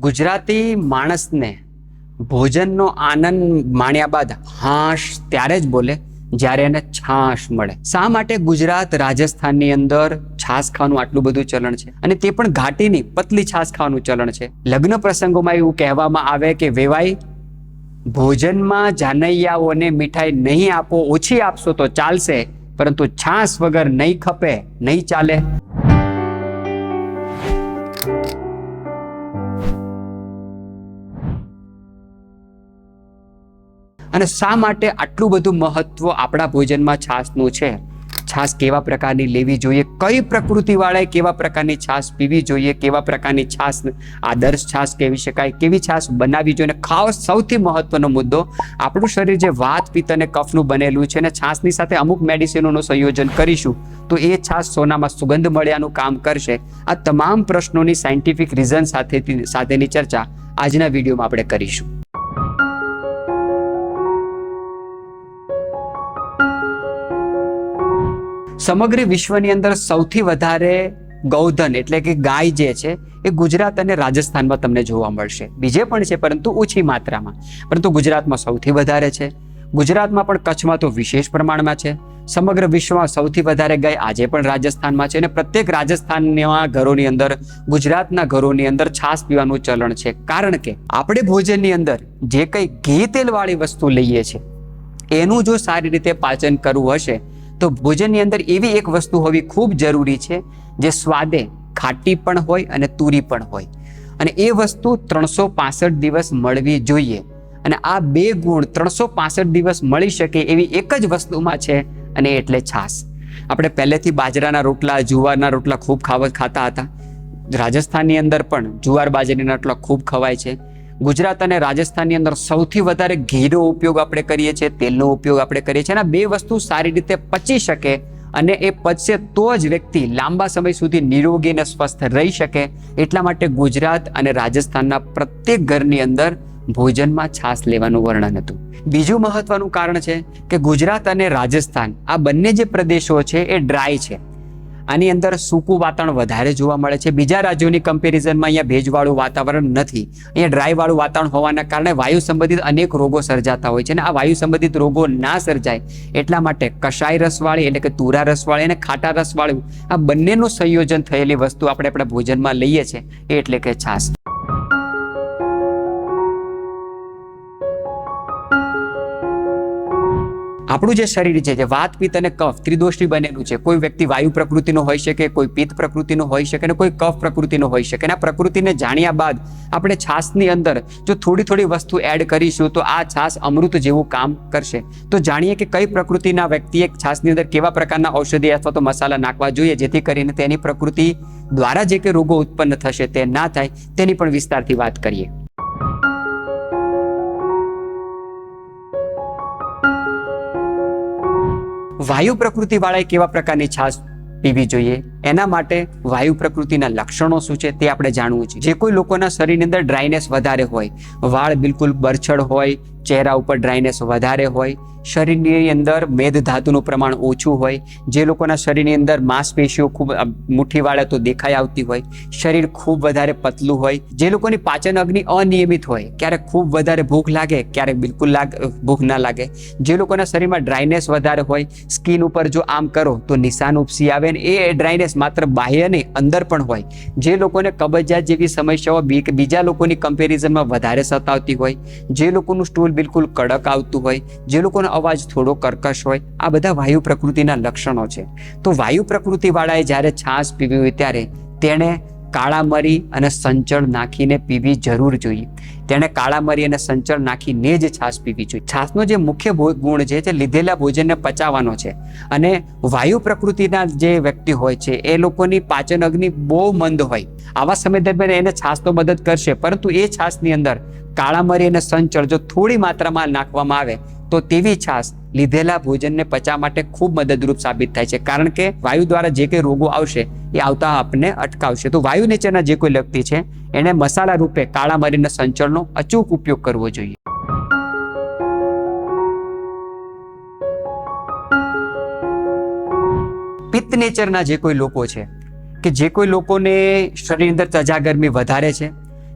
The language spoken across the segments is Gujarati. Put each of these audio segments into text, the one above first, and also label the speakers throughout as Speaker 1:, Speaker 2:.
Speaker 1: ગુજરાતી માણસને ભોજનનો આનંદ માણ્યા બાદ હાશ ત્યારે જ બોલે જ્યારે એને છાશ મળે. શા માટે ગુજરાત રાજસ્થાનની અંદર છાશ ખાવાનું આટલું બધું ચલણ છે? અને તે પણ ઘાટીની પતલી છાશ ખાવાનું ચલણ છે. લગ્ન પ્રસંગોમાં એવું કહેવામાં આવે કે વેવાઈ, ભોજનમાં જાનૈયાઓને મીઠાઈ નહીં આપો, ઓછી આપશો તો ચાલશે, પરંતુ છાશ વગર નહીં ખપે, નહીં ચાલે. અને શા માટે આટલું બધું મહત્વ આપણા ભોજનમાં છાશનું છે? છાશ કેવા પ્રકારની લેવી જોઈએ? કઈ પ્રકૃતિવાળાએ કેવા પ્રકારની છાશ પીવી જોઈએ? કેવા પ્રકારની છાશ આદર્શ છાશ કહેવી શકાય? કેવી છાશ બનાવવી જોઈએ? ખાસ સૌથી મહત્વનો મુદ્દો, આપણું શરીર જે વાત પિત્ત અને કફનું બનેલું છે અને છાશની સાથે અમુક મેડિસિનોનું સંયોજન કરીશું, તો એ છાશ સોનામાં સુગંધ મળ્યાનું કામ કરશે. આ તમામ પ્રશ્નોની સાયન્ટિફિક રીઝન સાથે, સાથેની ચર્ચા આજના વિડીયોમાં આપણે કરીશું. સમગ્ર વિશ્વની અંદર સૌથી વધારે ગૌધન એટલે કે ગાય જે છે, એ ગુજરાત અને રાજસ્થાનમાં તમને જોવા મળશે. બીજે પણ છે, પરંતુ ઓછી માત્રામાં. પરંતુ ગુજરાતમાં સૌથી વધારે છે. ગુજરાતમાં પણ કચ્છમાં તો વિશેષ પ્રમાણમાં છે. સમગ્ર વિશ્વમાં સૌથી વધારે ગાય આજે પણ રાજસ્થાનમાં છે અને પ્રત્યેક રાજસ્થાનના ઘરોની અંદર, ગુજરાતના ઘરોની અંદર છાશ પીવાનું ચલણ છે. કારણ કે આપણે ભોજનની અંદર જે કંઈ ઘી તેલવાળી વસ્તુ લઈએ છીએ એનું જો સારી રીતે પાચન કરવું હશે તો ભોજનની અંદર એવી એક વસ્તુ હોવી ખૂબ જરૂરી છે જે સ્વાદે ખાટી પણ હોય અને તુરી પણ હોય. અને એ વસ્તુ ત્રણસો પાસઠ દિવસ મળવી જોઈએ. અને આ બે ગુણ ત્રણસો પાસઠ દિવસ મળી શકે એવી એક જ વસ્તુમાં છે અને એટલે છાશ. આપણે પહેલેથી બાજરાના રોટલા, જુવારના રોટલા ખૂબ ખાવા ખાતા હતા. રાજસ્થાનની અંદર પણ જુવાર બાજરીના રોટલા ખૂબ ખવાય છે. ગુજરાત અને રાજસ્થાનની અંદર સૌથી વધારે ઘીનો ઉપયોગ આપણે કરીએ છીએ, તેલનો ઉપયોગ આપણે કરીએ છીએ અને બે વસ્તુ સારી રીતે પચી શકે અને એ પચશે તો જ વ્યક્તિ લાંબા સમય સુધી નિરોગી અને સ્વસ્થ રહી શકે. એટલા માટે ગુજરાત અને રાજસ્થાનના પ્રત્યેક ઘરની અંદર ભોજનમાં છાશ લેવાનું વર્ણન હતું. બીજું મહત્વનું કારણ છે કે ગુજરાત અને રાજસ્થાન આ બંને જે પ્રદેશો છે એ ડ્રાય છે. આની અંદર સૂકું વાતાવરણ વધારે જોવા મળે છે. બીજા રાજ્યોની કમ્પેરિઝનમાં અહીંયા ભેજવાળું વાતાવરણ નથી. અહીંયા ડ્રાયવાળું વાતાવરણ હોવાના કારણે વાયુ સંબંધિત અનેક રોગો સર્જાતા હોય છે અને આ વાયુ સંબંધિત રોગો ના સર્જાય એટલા માટે કષાય રસવાળી એટલે કે તુરા રસવાળી અને ખાટા રસવાળું આ બંનેનું સંયોજન થયેલી વસ્તુ આપણે આપણા ભોજનમાં લઈએ છીએ. એટલે કે છાશ. આપણું જે શરીર છે, જે વાત, પિત્ત અને કફ ત્રિદોષથી બનેલું છે, કોઈ વ્યક્તિ વાયુ પ્રકૃતિનો હોઈ શકે, કોઈ પિત્ત પ્રકૃતિનો હોઈ શકે અને કોઈ કફ પ્રકૃતિનો હોઈ શકે. અને આ પ્રકૃતિને જાણ્યા બાદ આપણે છાશની અંદર જો થોડી થોડી વસ્તુ એડ કરીશું, તો આ છાશ અમૃત જેવું કામ કરશે. તો જાણીએ કે કઈ પ્રકૃતિના વ્યક્તિએ છાશની અંદર કેવા પ્રકારના ઔષધિ અથવા તો મસાલા નાખવા જોઈએ, જેથી કરીને તેની પ્રકૃતિ દ્વારા જે કે રોગો ઉત્પન્ન થશે તે ના થાય, તેની પણ વિસ્તારથી વાત કરીએ. વાયુ પ્રકૃતિ વાળાએ કેવા પ્રકારની છાશ પીવી જોઈએ. એના માટે વાયુ પ્રકૃતિના લક્ષણો શું છે તે આપણે જાણવું છે. જે કોઈ લોકોના શરીરની અંદર ડ્રાયનેસ વધારે હોય, વાળ બિલકુલ બરછડ હોય, ચહેરા ઉપર ડ્રાયનેસ વધારે હોય, શરીરની અંદર મેદ ધાતુનું પ્રમાણ ઓછું હોય, જે લોકોના શરીરની અંદર માંસપેશીઓ ખૂબ મુઠ્ઠીવાળા તો દેખાઈ આવતી હોય, શરીર ખૂબ વધારે પતલું હોય, જે લોકોની પાચન અગ્નિ અનિયમિત હોય, ક્યારેક ખૂબ વધારે ભૂખ લાગે, ક્યારેક બિલકુલ લાગ, ભૂખ ના લાગે, જે લોકોના શરીરમાં ડ્રાયનેસ વધારે હોય, સ્કિન ઉપર જો આમ કરો તો નિશાન ઉપસી આવે ને એ ડ્રાયનેસ માત્ર બાહ્ય નહીં, અંદર પણ હોય. જે લોકોને કબજિયાત જેવી સમસ્યાઓ બીજા લોકોની કમ્પેરિઝનમાં વધારે સતાવતી હોય, જે લોકોનું સ્ટૂલ બિલકુલ કડક આવતું હોય, જે લોકોનો અવાજ થોડો કર્કશ હોય, આ બધા વાયુ પ્રકૃતિના લક્ષણો છે. તો વાયુ પ્રકૃતિવાળાએ જ્યારે છાશ પીવી હોય ત્યારે તેણે કાળા મરી અને સંચળ નાખીને પીવી જરૂર જોઈએ. તેણે કાળા મરી અને સંચળ નાખીને જ છાશ પીવી જોઈએ. છાશનો જે મુખ્ય ગુણ છે તે લીધેલા ભોજનને પચાવવાનો છે અને વાયુ પ્રકૃતિના જે વ્યક્તિ હોય છે એ લોકોની પાચન અગ્નિ બહુ મંદ હોય. આવા સમય દરમિયાન એને છાશ તો મદદ કરશે. પરંતુ એ છાશની અંદર કાળા મરી અને સંચળ જો થોડી માત્રામાં નાખવામાં આવે તો તેવી છાશ લીધેલા ભોજનને પચવા માટે ખૂબ મદદરૂપ સાબિત થાય છે. કારણ કે વાયુ દ્વારા જે કંઈ રોગો આવશે, એ આવતા આપને અટકાવશે. તો વાયુ નેચરના જે કોઈ વ્યક્તિ છે, એને મસાલા રૂપે કાળા મરીના સંચળનો અચૂક ઉપયોગ કરવો જોઈએ. પિત્ત નેચરના જે કોઈ લોકો છે, કે જે કોઈ લોકોને શરીરની અંદર તજા ગરમી વધારે છે,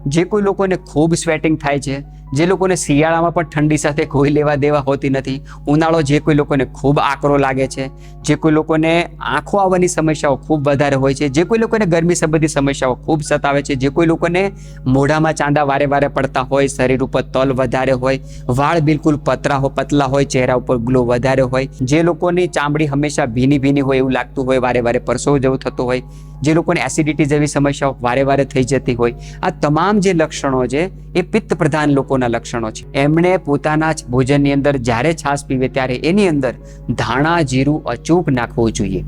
Speaker 1: જે કોઈ લોકોને ખૂબ સ્વેટિંગ થાય છે જે લોકોને શિયાળામાં પણ ઠંડી સાથે કોઈ લેવા દેવા હોતી નથી, ઉનાળો જે કોઈ લોકોને ખૂબ આકરો લાગે છે, જે કોઈ લોકોને આંખો આવવાની સમસ્યાઓ ખૂબ વધારે હોય છે, જે કોઈ લોકોને ગરમી સંબંધી સમસ્યાઓ ખૂબ સતાવે છે, જે કોઈ લોકોને મોઢામાં ચાંદા વારે વારે પડતા હોય, શરીર ઉપર તલ વધારે હોય, વાળ બિલકુલ પતરા હોય પતલા હોય, ચહેરા ઉપર ગ્લો વધારે હોય, જે લોકોની ચામડી હંમેશા ભીની ભીની હોય એવું લાગતું હોય, વારે વારે પરસેવો જેવું થતું હોય, જે લોકોને એસિડિટી જેવી સમસ્યાઓ વારે વારે થઈ જતી હોય, આ તમામ જે લક્ષણો છે, એ પિત્ત પ્રધાન લોકોના લક્ષણો છે. એમણે પોતાના જ ભોજનની અંદર જ્યારે છાશ પીવે ત્યારે એની અંદર ધાણા જીરું અચૂક નાખવું જોઈએ.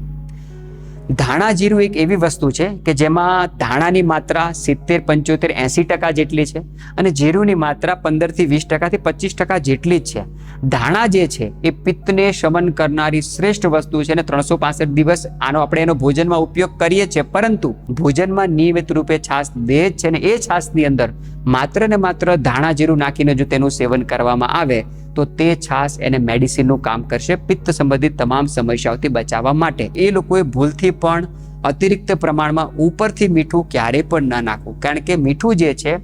Speaker 1: ધાણા જીરું એક એવી વસ્તુ છે કે જેમાં ધાણાની માત્રા સિત્તેર, પંચોતેર, એંસી ટકા જેટલી છે અને જીરુંની માત્રા પંદરથી વીસ ટકાથી પચીસ ટકા જેટલી જ છે. ધાણા જે છે એ પિત્તને શમન કરનારી શ્રેષ્ઠ વસ્તુ છે અને ત્રણસો પાસઠ દિવસ આનો આપણે એનો ભોજનમાં ઉપયોગ કરીએ છીએ. પરંતુ ભોજનમાં નિયમિત રૂપે છાશ દે જ છે ને એ છાશની અંદર માત્ર ને માત્ર ધાણા જીરું નાખીને જો તેનું સેવન કરવામાં આવે, તો તે છાશ એને મેડિસિનનું કામ કરશે પિત્ત સંબંધિત તમામ સમસ્યાઓથી બચાવવા માટે. એ લોકોએ ભૂલથી પણ અતિરિક્ત પ્રમાણમાં ઉપરથી મીઠું ક્યારેય પણ ન નાખવું. કારણ કે મીઠું જે છે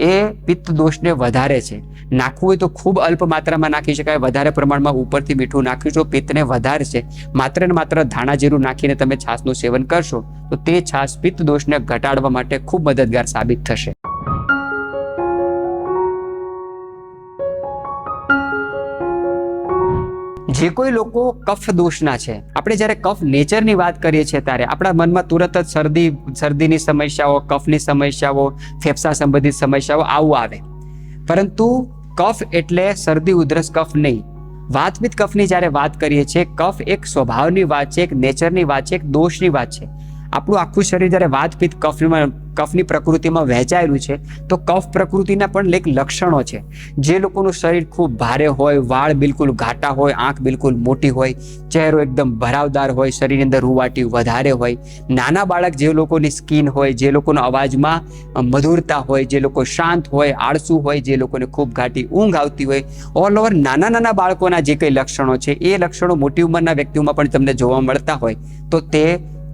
Speaker 1: એ પિત્ત દોષને વધારે છે. નાખવું હોય તો ખૂબ અલ્પ માત્રામાં નાખી શકાય. વધારે પ્રમાણમાં ઉપરથી મીઠું નાખીશું પિત્તને વધારે છે. માત્ર ને માત્ર ધાણા જીરું નાખીને તમે છાશનું સેવન કરશો તો તે છાશ પિત્ત દોષને ઘટાડવા માટે ખૂબ મદદગાર સાબિત થશે. જે કોઈ લોકો કફ દોષના છે. આપણે જ્યારે કફ નેચરની વાત કરીએ છીએ ત્યારે આપણા મનમાં તુરત જ શરદી, શરદીની સમસ્યાઓ, કફની સમસ્યાઓ, ફેફસા સંબંધિત સમસ્યાઓ આવું આવે. પરંતુ કફ એટલે શરદી ઉધરસ કફ નહીં. વાતપિત્ત કફની જ્યારે વાત કરીએ છીએ, કફ એક સ્વભાવની વાત છે, એક નેચરની વાત છે, એક દોષની વાત છે. આપણું આખું શરીર જ્યારે વાતપિત્ત કફમાં કફની પ્રકૃતિમાં વહેંચાયેલું છે, તો કફ પ્રકૃતિના પણ એક લક્ષણો છે. જે લોકોનું શરીર ખૂબ ભારે હોય, વાળ બિલકુલ ઘાટા હોય, આંખ બિલકુલ મોટી હોય, ચહેરો એકદમ ભરાવદાર હોય, શરીરની અંદર રૂવાટી વધારે હોય, નાના બાળક જે લોકોની સ્કિન હોય, જે લોકોનો અવાજમાં મધુરતા હોય, જે લોકો શાંત હોય, આળસુ હોય, જે લોકોને ખૂબ ઘાટી ઊંઘ આવતી હોય ઓલ ઓવર નાના નાના બાળકોના જે કંઈ લક્ષણો છે, એ લક્ષણો મોટી ઉંમરના વ્યક્તિઓમાં પણ તમને જોવા મળતા હોય, તો તે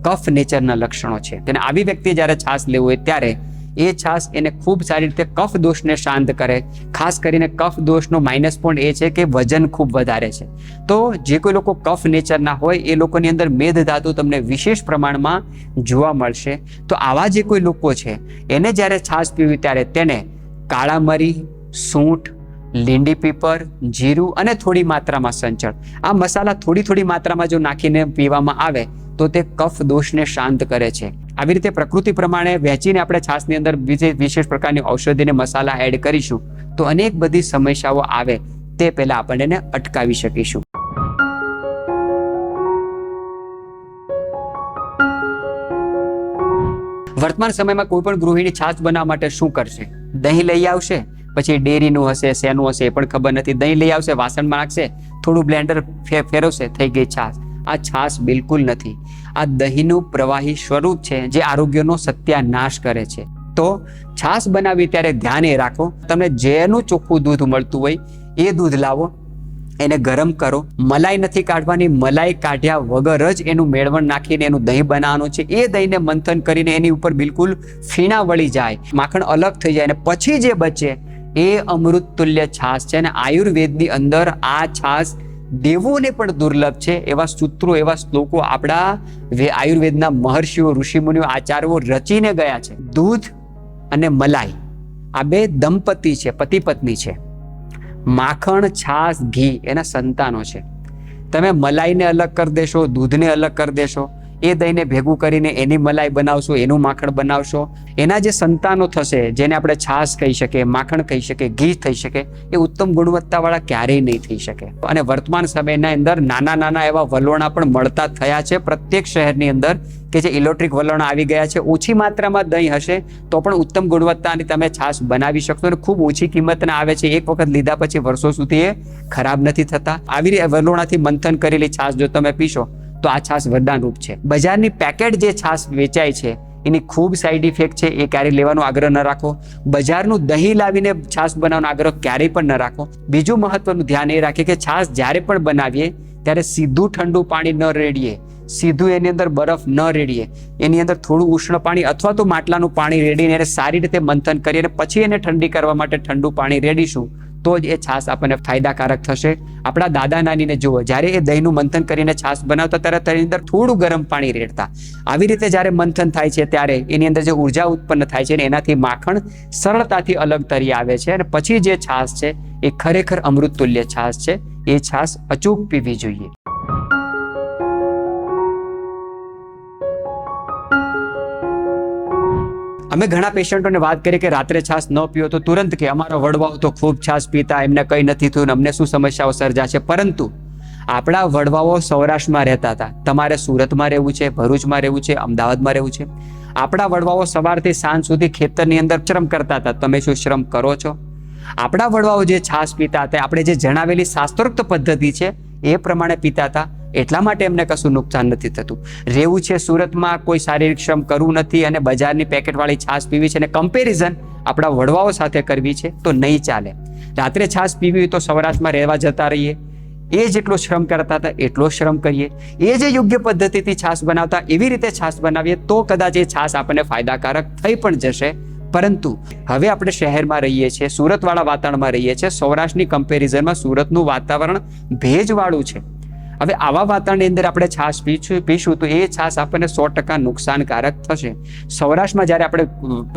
Speaker 1: કફ નેચરના લક્ષણો છે. તેને આવી વ્યક્તિ જ્યારે છાશ લેવું હોય ત્યારે એ છાશ એને ખૂબ સારી રીતે કફ દોષને શાંત કરે. ખાસ કરીને કફ દોષનો માઇનસ પોઈન્ટ એ છે કે વજન ખૂબ વધારે છે. તો જે કોઈ લોકો કફ નેચરના હોય, એ લોકોની અંદર મેદ ધાતુ તમને વિશેષ પ્રમાણમાં જોવા મળશે. તો આવા જે કોઈ લોકો છે, એને જ્યારે છાશ પીવી ત્યારે તેને કાળા મરી સૂંઠ, લીંડી પીપર, જીરું અને થોડી માત્રામાં સંચળ. આ મસાલા થોડી થોડી માત્રામાં જો નાખીને પીવામાં આવે તો તે કફ દોષને શાંત કરે છે. આવી રીતે પ્રકૃતિ પ્રમાણે વહેંચીને આપણે છાશની અંદર વિશેષ પ્રકારની ઔષધિને મસાલા એડ કરીશું, તો અનેક બધી સમસ્યાઓ આવે, તે પહેલાં આપણને અટકાવી શકીશું. વર્તમાન સમયમાં કોઈ પણ ગૃહિણી છાશ બનાવવા માટે શું કરશે? દહીં લઈ આવશે, પછી ડેરીનું હશે, શેનું હશે એ પણ ખબર નથી. દહીં લઈ આવશે, વાસણમાં નાખશે, થોડું બ્લેન્ડર ફેરવશે, થઈ ગઈ છાશ. આ છાશ બિલકુલ નથી. આ દહીંનું પ્રવાહી સ્વરૂપ છે જે આરોગ્યનો સત્યાનાશ કરે છે. તો છાશ બનાવી ત્યારે ધ્યાન એ રાખો. તમને જેનું ચોખ્ખું દૂધ મળતું હોય, એ દૂધ લાવો. એને ગરમ કરો. મલાઈ નથી કાઢવાની, મલાઈ કાઢ્યા વગર જ એનું મેળવણ નાખીને એનું દહીં બનાવવાનું છે. એ દહીંને મંથન કરીને એની ઉપર બિલકુલ ફીણા વળી જાય. માખણ અલગ થઈ જાય અને પછી જે બચે, એ અમૃત તુલ્ય છાશ છે અને આયુર્વેદની અંદર આ છાશ દેવોને પણ દુર્લભ છે એવા સૂત્રો, એવા શ્લોકો આપણા આયુર્વેદના મહર્ષિઓ, ઋષિમુનિઓ, આચાર્યો રચીને ગયા છે. દૂધ અને મલાઈ આ બે દંપતી છે, પતિ પત્ની છે. માખણ, છાશ, ઘી એના સંતાનો છે. તમે મલાઈને અલગ કરી દેશો, દૂધને અલગ કરી દેશો. એ દહીંને ભેગું કરીને એની મલાઈ બનાવશો, એનું માખણ બનાવશો. એના જે સંતાનો થશે, જેને આપણે છાશ કહી શકીએ, માખણ કહી શકીએ, ઘી થઈ શકે, એ ઉત્તમ ગુણવત્તાવાળા ક્યારેય નહીં થઈ શકે. અને વર્તમાન સમયના અંદર નાના નાના એવા વલોણા પણ મળતા થયા છે પ્રત્યેક શહેરની અંદર, કે જે ઇલેક્ટ્રિક વલણ આવી ગયા છે. ઓછી માત્રામાં દહીં હશે, તો પણ ઉત્તમ ગુણવત્તાની તમે છાશ બનાવી શકશો અને ખૂબ ઓછી કિંમતના આવે છે. એક વખત લીધા પછી વર્ષો સુધી એ ખરાબ નથી થતા. આવી વલોણાથી મંથન કરેલી છાશ જો તમે પીશો તો આ છાશ વરદાનરૂપ છે. બજારની પેકેટ જે છાશ વેચાય છે, એની ખૂબ સાઈડ ઇફેક્ટ છે, એ ક્યારેય લેવાનો આગ્રહ ન રાખો. બજારનું દહીં લાવીને છાશ બનાવવાનો આગ્રહ ક્યારેય પણ ન રાખો. બીજું મહત્વનું ધ્યાન એ રાખે કે છાશ જ્યારે પણ બનાવીએ, ત્યારે સીધું ઠંડુ પાણી ન રેડીએ. સીધું એની અંદર બરફ ન રેડીએ. એની અંદર થોડું ઉષ્ણ પાણી અથવા તો માટલાનું પાણી રેડીને એને સારી રીતે મંથન કરી અને પછી એને ઠંડી કરવા માટે ઠંડુ પાણી રેડીશું. તો જ એ છાશ આપણને ફાયદાકારક થશે. આપણા દાદા નાનીને જુઓ, જ્યારે એ દહીંનું મંથન કરીને છાશ બનાવતા ત્યારે તેની અંદર થોડું ગરમ પાણી રેડતા. આવી રીતે જ્યારે મંથન થાય છે ત્યારે એની અંદર જે ઊર્જા ઉત્પન્ન થાય છે એનાથી માખણ સરળતાથી અલગ તરી આવે છે અને પછી જે છાશ છે એ ખરેખર અમૃત તુલ્ય છાશ છે. એ છાશ અચૂક પીવી જોઈએ. અમે ઘણા પેશન્ટોને વાત કરી કે રાત્રે છાશ ન પીઓ તો તુરંત કે અમારા વડવાઓ તો ખૂબ છાશ પીતા, એમને કંઈ નથી થયું અમને શું સમસ્યાઓ સર્જા છે પરંતુ આપણા વડવાઓ સૌરાષ્ટ્રમાં રહેતા હતા. તમારે સુરતમાં રહેવું છે, ભરૂચમાં રહેવું છે, અમદાવાદમાં રહેવું છે. આપણા વડવાઓ સવારથી સાંજ સુધી ખેતરની અંદર શ્રમ કરતા હતા. તમે શું શ્રમ કરો છો? આપણા વડવાઓ જે છાશ પીતા હતા, આપણે જે જણાવેલી શાસ્ત્રોક્ત પદ્ધતિ છે એ પ્રમાણે પીતા હતા. એટલા માટે એમને કશું નુકસાન નથી થતું. રહેવું છે સુરતમાં, કોઈ શારીરિક શ્રમ કરવું નથી અને બજારની પેકેટવાળી છાશ પીવી છે અને કમ્પેરિઝન આપણા વડવાઓ સાથે કરવી છે તો નહીં ચાલે. રાત્રે છાશ પીવી હોય તો સૌરાષ્ટ્રમાં રહેવા જતા રહીએ. એ જેટલો શ્રમ કરતા હતા એટલો શ્રમ કરીએ. એ જે યોગ્ય પદ્ધતિથી છાશ બનાવતા, એવી રીતે છાશ બનાવીએ તો કદાચ એ છાશ આપણને ફાયદાકારક થઈ પણ જશે. પરંતુ હવે આપણે શહેરમાં રહીએ છીએ, સુરતવાળા વાતાવરણમાં રહીએ છીએ, સૌરાષ્ટ્રની કમ્પેરિઝનમાં સુરતનું વાતાવરણ ભેજવાળું છે. હવે આવા વાતાવરણની અંદર આપણે છાશ પીશું પીશું તો એ છાશ આપણને સો ટકા નુકસાનકારક થશે. સૌરાષ્ટ્રમાં જ્યારે આપણે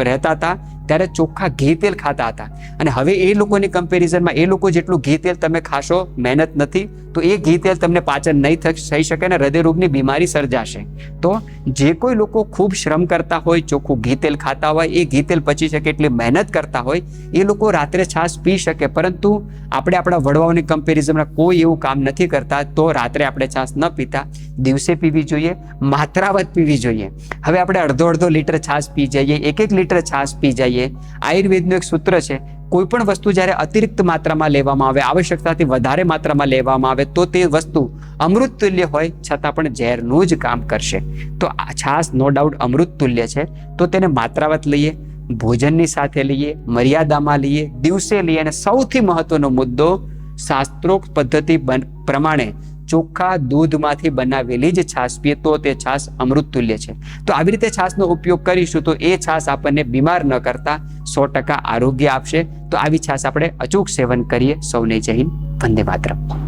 Speaker 1: રહેતા હતા ત્યારે ચોખ્ખા ઘી તેલ ખાતા હતા. અને હવે એ લોકોની કમ્પેરિઝનમાં એ લોકો જેટલું ઘી તેલ તમે ખાશો, મહેનત નથી, તો એ ઘી તેલ તમને પાચન નહીં થઈ શકે ને હૃદયરોગની બીમારી સર્જાશે. તો જે કોઈ લોકો ખૂબ શ્રમ કરતા હોય, ચોખ્ખું ઘી તેલ ખાતા હોય, એ ઘી તેલ પચી શકે એટલી મહેનત કરતા હોય, એ લોકો રાત્રે છાશ પી શકે. પરંતુ આપણે આપણા વડવાઓની કમ્પેરિઝનમાં કોઈ એવું કામ નથી કરતા, તો રાત્રે આપણે છાશ ન પીતા. દિવસે પીવી જોઈએ, માત્રાવત પીવી જોઈએ. હવે આપણે અડધો અડધો લીટર છાશ પી જઈએ એક એક લીટર છાશ પી જઈએ. આયુર્વેદનું એક સૂત્ર છે કોઈ પણ વસ્તુ જ્યારે અતિરિક્ત માત્રામાં લેવામાં આવે, આવશ્યકતાથી વધારે માત્રામાં લેવામાં આવે, તો તે વસ્તુ અમૃત તુલ્ય હોય, છતાં પણ ઝેરનું જ કામ કરશે. તો આ છાશ નો ડાઉટ અમૃત તુલ્ય છે, તો તેને માત્રાવત લઈએ, ભોજનની સાથે લઈએ, મર્યાદામાં લઈએ, દિવસે લઈએ અને સૌથી મહત્વનો મુદ્દો શાસ્ત્રોક્ત પદ્ધતિ પ્રમાણે ચોખ્ખા દૂધમાંથી બનાવેલી જ છાશ પીએ તો તે છાશ અમૃત તુલ્ય છે. તો આવી રીતે છાશનો ઉપયોગ કરીશું તો એ છાશ આપણને બીમાર ન કરતા સો ટકા આરોગ્ય આપશે. તો આવી છાશ આપણે અચૂક સેવન કરીએ. સૌને જય હિન્દ. વંદે માતરમ.